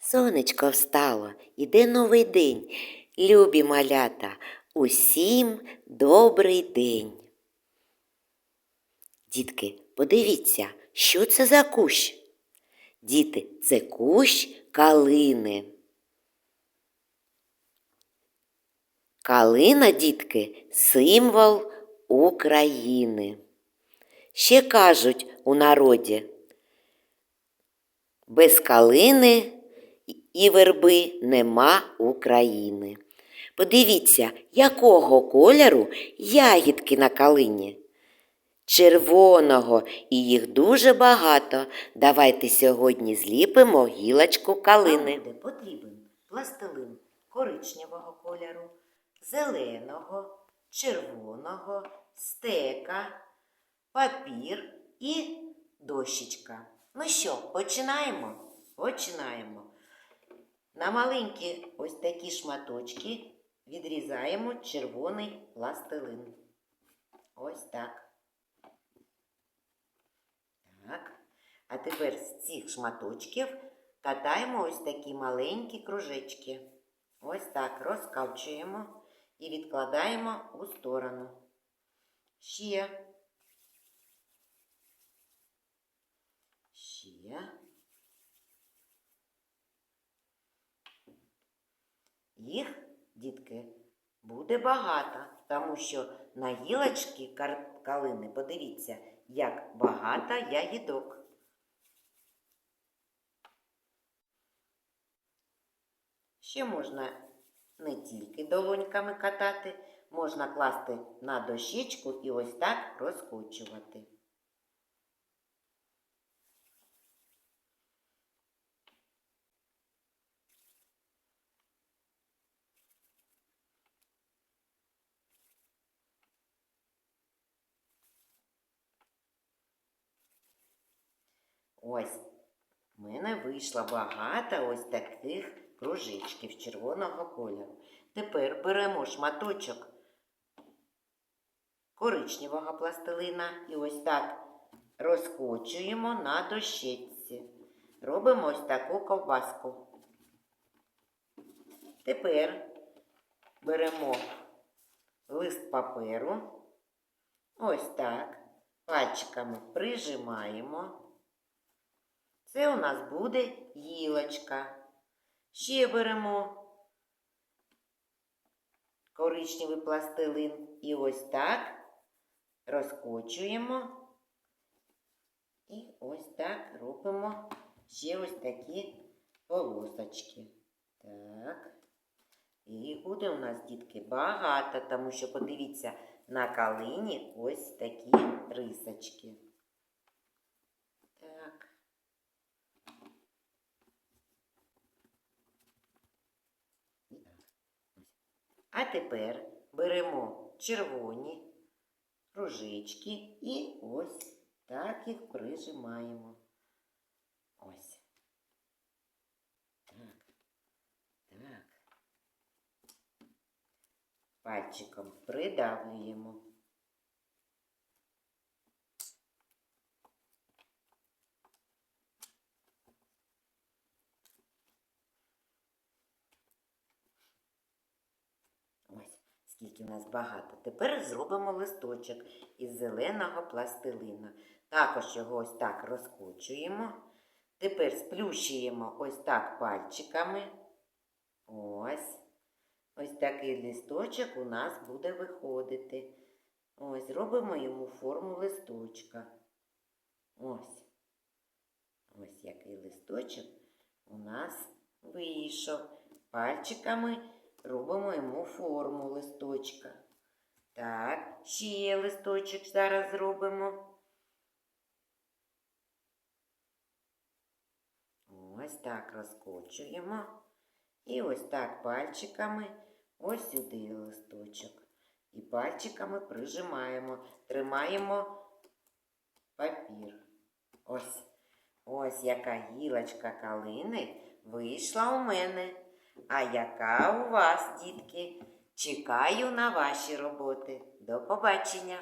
Сонечко встало, іде новий день. Любі малята, усім добрий день. Дітки, подивіться, що це за кущ? Діти, це кущ калини. Калина, дітки, символ України. Ще кажуть у народі, без калини і верби нема України. Подивіться, якого кольору ягідки на калині. Червоного, і їх дуже багато. Давайте сьогодні зліпимо гілочку калини. Нам буде потрібен пластилин коричневого кольору, зеленого, червоного, стека, папір і дощечка. Ну що, починаємо? Починаємо. На маленькі ось такі шматочки відрізаємо червоний пластилин. Ось так. Так. А тепер з цих шматочків катаємо ось такі маленькі кружечки. Ось так розкавчуємо і відкладаємо у сторону. Ще. Ще. Їх, дітки, буде багато, тому що на гілочці кар- калини, подивіться, як багато ягідок. Ще можна не тільки долоньками катати, можна класти на дощечку і ось так розкочувати. Ось, в мене вийшло багато ось таких кружечків червоного кольору. Тепер беремо шматочок коричневого пластилина і ось так розкочуємо на дощечці. Робимо ось таку ковбаску. Тепер беремо лист паперу, ось так, пальчиками прижимаємо. Це у нас буде гілочка. Ще беремо коричневий пластилин і ось так розкочуємо. І ось так робимо ще ось такі полосочки. Так. І буде у нас, дітки, багато, тому що, подивіться, на калині ось такі рисочки. Так. А тепер беремо червоні кружечки і ось так їх прижимаємо. Ось. Пальчиком придавлюємо. Ось, скільки нас багато. Тепер зробимо листочок із зеленого пластилина. Також його ось так розкочуємо. Тепер сплющуємо ось так пальчиками. Ось. Ось такий листочок у нас буде виходити. Ось, робимо йому форму листочка. Ось. Ось який листочок у нас вийшов. Пальчиками робимо йому форму листочка. Так, ще листочок зараз зробимо. Ось так розкочуємо. І ось так пальчиками ось сюди листочок. І пальчиками прижимаємо, тримаємо папір. Ось. Ось яка гілочка калини вийшла у мене. А яка у вас, дітки? Чекаю на ваші роботи. До побачення!